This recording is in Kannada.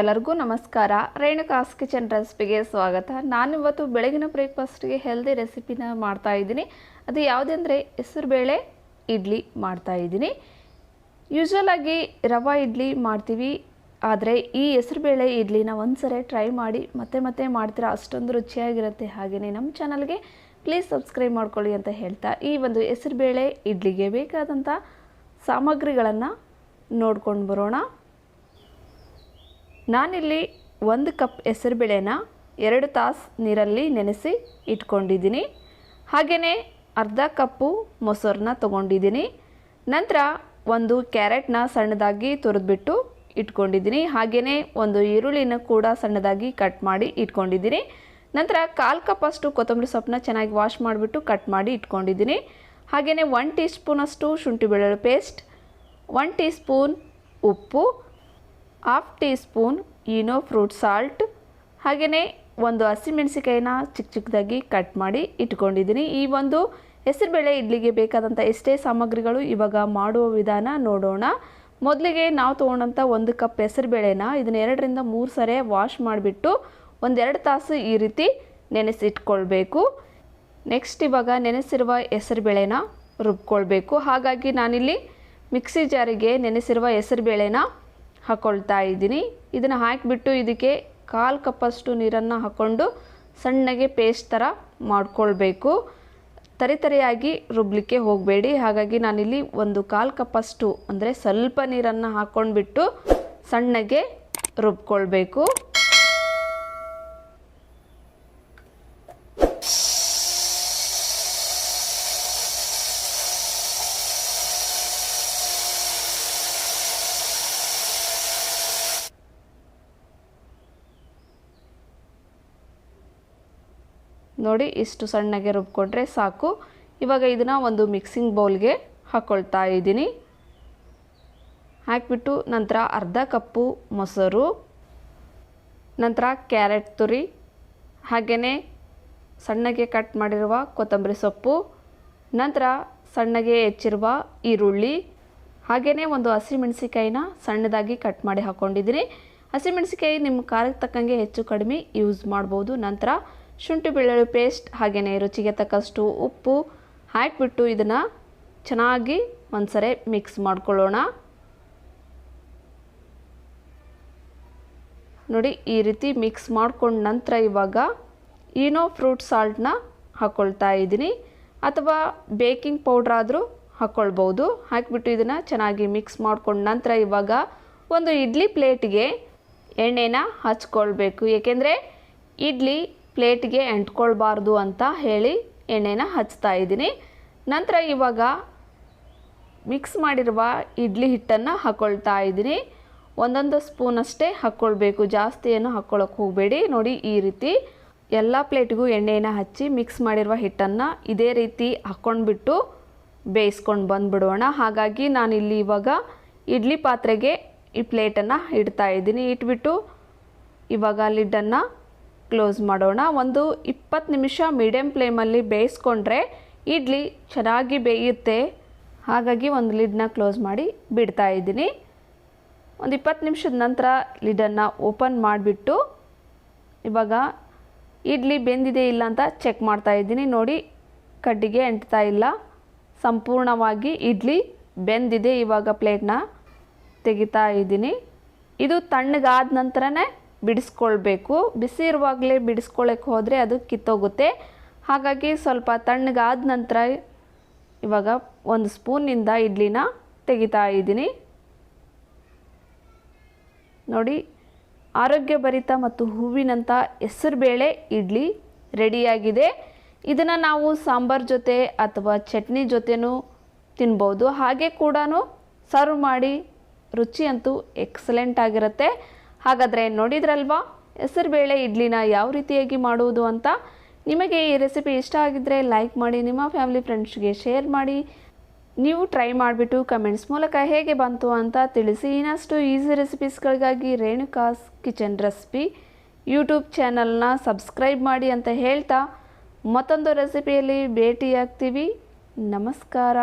ಎಲ್ಲರಿಗೂ ನಮಸ್ಕಾರ. ರೇಣುಕಾಸ್ ಕಿಚನ್ ರೆಸಿಪಿಗೆ ಸ್ವಾಗತ. ನಾನಿವತ್ತು ಬೆಳಗಿನ ಬ್ರೇಕ್ಫಾಸ್ಟ್ಗೆ ಹೆಲ್ದಿ ರೆಸಿಪಿನ ಮಾಡ್ತಾ ಇದ್ದೀನಿ. ಅದು ಯಾವುದಂದರೆ ಹೆಸರುಬೇಳೆ ಇಡ್ಲಿ ಮಾಡ್ತಾ ಇದ್ದೀನಿ. ಯೂಶ್ವಲ್ ಆಗಿ ರವಾ ಇಡ್ಲಿ ಮಾಡ್ತೀವಿ. ಆದರೆ ಈ ಹೆಸರುಬೇಳೆ ಇಡ್ಲಿನ ಒಂದ್ಸರಿ ಟ್ರೈ ಮಾಡಿ ಮತ್ತೆ ಮತ್ತೆ ಮಾಡ್ತೀರಾ. ಅಷ್ಟೊಂದು ರುಚಿಯಾಗಿರುತ್ತೆ ಹಾಗೆಯೇ ನಮ್ಮ ಚಾನಲ್ಗೆ. ಪ್ಲೀಸ್ ಸಬ್ಸ್ಕ್ರೈಬ್ ಮಾಡ್ಕೊಳ್ಳಿ ಅಂತ ಹೇಳ್ತಾ ಈ ಒಂದು ಹೆಸರುಬೇಳೆ ಇಡ್ಲಿಗೆ ಬೇಕಾದಂಥ ಸಾಮಗ್ರಿಗಳನ್ನು ನೋಡ್ಕೊಂಡು ಬರೋಣ. ನಾನಿಲ್ಲಿ ಒಂದು ಕಪ್ ಹೆಸರುಬೇಳೆನ ಎರಡು ತಾಸು ನೀರಲ್ಲಿ ನೆನೆಸಿ ಇಟ್ಕೊಂಡಿದ್ದೀನಿ. ಹಾಗೆಯೇ ಅರ್ಧ ಕಪ್ಪು ಮೊಸರನ್ನ ತೊಗೊಂಡಿದ್ದೀನಿ. ನಂತರ ಒಂದು ಕ್ಯಾರೆಟ್ನ ಸಣ್ಣದಾಗಿ ತುರಿದ್ಬಿಟ್ಟು ಇಟ್ಕೊಂಡಿದ್ದೀನಿ. ಹಾಗೆಯೇ ಒಂದು ಈರುಳ್ಳಿನ ಕೂಡ ಸಣ್ಣದಾಗಿ ಕಟ್ ಮಾಡಿ ಇಟ್ಕೊಂಡಿದ್ದೀನಿ. ನಂತರ ಕಾಲು ಕಪ್ಪಷ್ಟು ಕೊತ್ತಂಬರಿ ಸೊಪ್ಪನ್ನ ಚೆನ್ನಾಗಿ ವಾಶ್ ಮಾಡಿಬಿಟ್ಟು ಕಟ್ ಮಾಡಿ ಇಟ್ಕೊಂಡಿದ್ದೀನಿ. ಹಾಗೆಯೇ ಒನ್ ಟೀ ಸ್ಪೂನಷ್ಟು ಶುಂಠಿ ಬೆಳ್ಳುಳ್ಳಿ ಪೇಸ್ಟ್ ಒನ್ ಟೀ ಸ್ಪೂನ್ ಉಪ್ಪು half tea spoon Eno fruit salt ಹಾಗೆಯೇ ಒಂದು ಹಸಿಮೆಣಸಿಕಾಯಿನ ಚಿಕ್ಕ ಚಿಕ್ಕದಾಗಿ ಕಟ್ ಮಾಡಿ ಇಟ್ಕೊಂಡಿದ್ದೀನಿ. ಈ ಒಂದು ಹೆಸರುಬೇಳೆ ಇಡ್ಲಿಗೆ ಬೇಕಾದಂಥ ಎಷ್ಟೇ ಸಾಮಗ್ರಿಗಳು ಇವಾಗ ಮಾಡುವ ವಿಧಾನ ನೋಡೋಣ. ಮೊದಲಿಗೆ ನಾವು ತೊಗೊಂಡಂಥ ಒಂದು ಕಪ್ ಹೆಸರುಬೇಳೆನ ಇದನ್ನ ಎರಡರಿಂದ ಮೂರು ಸರಿ ವಾಶ್ ಮಾಡಿಬಿಟ್ಟು ಒಂದೆರಡು ತಾಸು ಈ ರೀತಿ ನೆನೆಸಿಟ್ಕೊಳ್ಬೇಕು. ನೆಕ್ಸ್ಟ್ ಇವಾಗ ನೆನೆಸಿರುವ ಹೆಸರುಬೇಳೆನ ರುಬ್ಕೊಳ್ಬೇಕು. ಹಾಗಾಗಿ ನಾನಿಲ್ಲಿ ಮಿಕ್ಸಿ ಜಾರಿಗೆ ನೆನೆಸಿರುವ ಹೆಸರುಬೇಳೆನ ಹಾಕ್ಕೊಳ್ತಾ ಇದ್ದೀನಿ. ಇದನ್ನು ಹಾಕಿಬಿಟ್ಟು ಇದಕ್ಕೆ ಕಾಲು ಕಪ್ಪಷ್ಟು ನೀರನ್ನು ಹಾಕ್ಕೊಂಡು ಸಣ್ಣಗೆ ಪೇಸ್ಟ್ ಥರ ಮಾಡ್ಕೊಳ್ಬೇಕು. ತರಿತರಿಯಾಗಿ ರುಬ್ಲಿಕ್ಕೆ ಹೋಗಬೇಡಿ. ಹಾಗಾಗಿ ನಾನಿಲ್ಲಿ ಒಂದು ಕಾಲು ಕಪ್ಪಷ್ಟು, ಅಂದರೆ ಸ್ವಲ್ಪ ನೀರನ್ನು ಹಾಕ್ಕೊಂಡ್ಬಿಟ್ಟು ಸಣ್ಣಗೆ ರುಬ್ಕೊಳ್ಬೇಕು. ನೋಡಿ ಇಷ್ಟು ಸಣ್ಣಗೆ ರುಬ್ಕೊಂಡ್ರೆ ಸಾಕು. ಇವಾಗ ಇದನ್ನು ಒಂದು ಮಿಕ್ಸಿಂಗ್ ಬೌಲ್ಗೆ ಹಾಕ್ಕೊಳ್ತಾ ಇದ್ದೀನಿ. ಹಾಕಿಬಿಟ್ಟು ನಂತರ ಅರ್ಧ ಕಪ್ಪು ಮೊಸರು, ನಂತರ ಕ್ಯಾರೆಟ್ ತುರಿ ಹಾಗೆಯೇ ಸಣ್ಣಗೆ ಕಟ್ ಮಾಡಿರುವ ಕೊತ್ತಂಬರಿ ಸೊಪ್ಪು, ನಂತರ ಸಣ್ಣಗೆ ಹೆಚ್ಚಿರುವ ಈರುಳ್ಳಿ ಹಾಗೆಯೇ ಒಂದು ಹಸಿಮೆಣಸಿಕಾಯಿನ ಸಣ್ಣದಾಗಿ ಕಟ್ ಮಾಡಿ ಹಾಕ್ಕೊಂಡಿದ್ದೀನಿ ಹಸಿಮೆಣಸಿಕಾಯಿ ನಿಮ್ಮ ಖಾರಕ್ಕೆ ತಕ್ಕಂಗೆ ಹೆಚ್ಚು ಕಡಿಮೆ ಯೂಸ್ ಮಾಡ್ಬೋದು. ನಂತರ ಶುಂಠಿ ಬೆಳ್ಳುಳ್ಳಿ ಪೇಸ್ಟ್ ಹಾಗೆಯೇ ರುಚಿಗೆ ತಕ್ಕಷ್ಟು ಉಪ್ಪು ಹಾಕಿಬಿಟ್ಟು ಇದನ್ನು ಚೆನ್ನಾಗಿ ಒಂದ್ಸರಿ ಮಿಕ್ಸ್ ಮಾಡ್ಕೊಳ್ಳೋಣ. ನೋಡಿ, ಈ ರೀತಿ ಮಿಕ್ಸ್ ಮಾಡ್ಕೊಂಡ ನಂತರ ಇವಾಗ ಈನೋ ಫ್ರೂಟ್ ಸಾಲ್ಟನ್ನ ಹಾಕ್ಕೊಳ್ತಾ ಇದ್ದೀನಿ. ಅಥವಾ ಬೇಕಿಂಗ್ ಪೌಡ್ರ್ ಆದರೂ ಹಾಕ್ಕೊಳ್ಬೋದು ಹಾಕಿಬಿಟ್ಟು ಇದನ್ನು ಚೆನ್ನಾಗಿ ಮಿಕ್ಸ್ ಮಾಡ್ಕೊಂಡ ನಂತರ ಇವಾಗ ಒಂದು ಇಡ್ಲಿ ಪ್ಲೇಟಿಗೆ ಎಣ್ಣೆನ ಹಚ್ಕೊಳ್ಬೇಕು. ಏಕೆಂದರೆ ಇಡ್ಲಿ ಪ್ಲೇಟ್ಗೆ ಅಂಟ್ಕೊಳ್ಬಾರ್ದು ಅಂತ ಹೇಳಿ ಎಣ್ಣೆನ ಹಚ್ತಾ ಇದ್ದೀನಿ. ನಂತರ ಇವಾಗ ಮಿಕ್ಸ್ ಮಾಡಿರುವ ಇಡ್ಲಿ ಹಿಟ್ಟನ್ನು ಹಾಕ್ಕೊಳ್ತಾ ಇದ್ದೀನಿ. ಒಂದೊಂದು ಸ್ಪೂನ್ ಅಷ್ಟೇ ಹಾಕ್ಕೊಳ್ಬೇಕು ಜಾಸ್ತಿ ಏನು ಹಾಕ್ಕೊಳ್ಳೋಕೆ ಹೋಗಬೇಡಿ. ನೋಡಿ, ಈ ರೀತಿ ಎಲ್ಲ ಪ್ಲೇಟ್ಗೂ ಎಣ್ಣೆನ ಹಚ್ಚಿ ಮಿಕ್ಸ್ ಮಾಡಿರುವ ಹಿಟ್ಟನ್ನು ಇದೇ ರೀತಿ ಹಾಕ್ಕೊಂಡ್ಬಿಟ್ಟು ಬೇಯಿಸ್ಕೊಂಡು ಬಂದುಬಿಡೋಣ. ಹಾಗಾಗಿ ನಾನಿಲ್ಲಿ ಇವಾಗ ಇಡ್ಲಿ ಪಾತ್ರೆಗೆ ಈ ಪ್ಲೇಟನ್ನು ಇಡ್ತಾ ಇದ್ದೀನಿ. ಇಟ್ಬಿಟ್ಟು ಇವಾಗ ಲಿಡ್ಡನ್ನು ಕ್ಲೋಸ್ ಮಾಡೋಣ. ಒಂದು ಇಪ್ಪತ್ತು ನಿಮಿಷ ಮೀಡಿಯಂ ಫ್ಲೇಮಲ್ಲಿ ಬೇಯಿಸ್ಕೊಂಡ್ರೆ ಇಡ್ಲಿ ಚೆನ್ನಾಗಿ ಬೇಯುತ್ತೆ. ಹಾಗಾಗಿ ಒಂದು ಲಿಡ್ನ ಕ್ಲೋಸ್ ಮಾಡಿ ಬಿಡ್ತಾ ಇದ್ದೀನಿ. ಒಂದು ಇಪ್ಪತ್ತು ನಿಮಿಷದ ನಂತರ ಲಿಡನ್ನು ಓಪನ್ ಮಾಡಿಬಿಟ್ಟು ಇವಾಗ ಇಡ್ಲಿ ಬೆಂದಿದೆ ಇಲ್ಲ ಅಂತ ಚೆಕ್ ಮಾಡ್ತಾ ಇದ್ದೀನಿ. ನೋಡಿ, ಕಡ್ಡಿಗೆ ಎಂಟ್ತಾ ಇಲ್ಲ. ಸಂಪೂರ್ಣವಾಗಿ ಇಡ್ಲಿ ಬೆಂದಿದೆ ಇವಾಗ ಪ್ಲೇಟ್ನ ತೆಗಿತಾ ಇದ್ದೀನಿ. ಇದು ತಣ್ಣಗಾದ ನಂತರನೇ ಬಿಡಿಸ್ಕೊಳ್ಬೇಕು. ಬಿಸಿ ಇರುವಾಗಲೇ ಬಿಡಿಸ್ಕೊಳ್ಳೋಕೆ ಹೋದರೆ ಅದು ಕಿತ್ತೋಗುತ್ತೆ. ಹಾಗಾಗಿ ಸ್ವಲ್ಪ ತಣ್ಣಗಾದ ನಂತರ ಇವಾಗ ಒಂದು ಸ್ಪೂನಿಂದ ಇಡ್ಲಿನ ತೆಗಿತಾ ಇದ್ದೀನಿ. ನೋಡಿ, ಆರೋಗ್ಯಭರಿತ ಮತ್ತು ಹೂವಿನಂಥ ಹೆಸರುಬೇಳೆ ಇಡ್ಲಿ ರೆಡಿಯಾಗಿದೆ. ಇದನ್ನು ನಾವು ಸಾಂಬಾರ್ ಜೊತೆ ಅಥವಾ ಚಟ್ನಿ ಜೊತೆನೂ ತಿನ್ಬೋದು. ಹಾಗೆ ಕೂಡ ಸರ್ವ್ ಮಾಡಿ ರುಚಿ ಅಂತೂ ಎಕ್ಸಲೆಂಟ್ ಆಗಿರುತ್ತೆ. ಹಾಗಾದರೆ ನೋಡಿದ್ರಲ್ವಾ? ಹೆಸರುಬೇಳೆ ಇಡ್ಲಿನ ಯಾವ ರೀತಿಯಾಗಿ ಮಾಡುವುದು ಅಂತ? ನಿಮಗೆ ಈ ರೆಸಿಪಿ ಇಷ್ಟ ಆಗಿದ್ದರೆ ಲೈಕ್ ಮಾಡಿ, ನಿಮ್ಮ ಫ್ಯಾಮಿಲಿ ಫ್ರೆಂಡ್ಸ್ಗೆ ಶೇರ್ ಮಾಡಿ. ನೀವು ಟ್ರೈ ಮಾಡಿಬಿಟ್ಟು ಕಮೆಂಟ್ಸ್ ಮೂಲಕ ಹೇಗೆ ಬಂತು ಅಂತ ತಿಳಿಸಿ. ಇನ್ನಷ್ಟು ಈಸಿ ರೆಸಿಪೀಸ್ಗಳಿಗಾಗಿ ರೇಣುಕಾಸ್ ಕಿಚನ್ ರೆಸಿಪಿ ಯೂಟ್ಯೂಬ್ ಚಾನಲ್ನ ಸಬ್ಸ್ಕ್ರೈಬ್ ಮಾಡಿ ಅಂತ ಹೇಳ್ತಾ ಮತ್ತೊಂದು ರೆಸಿಪಿಯಲ್ಲಿ ಭೇಟಿಯಾಗ್ತೀವಿ. ನಮಸ್ಕಾರ.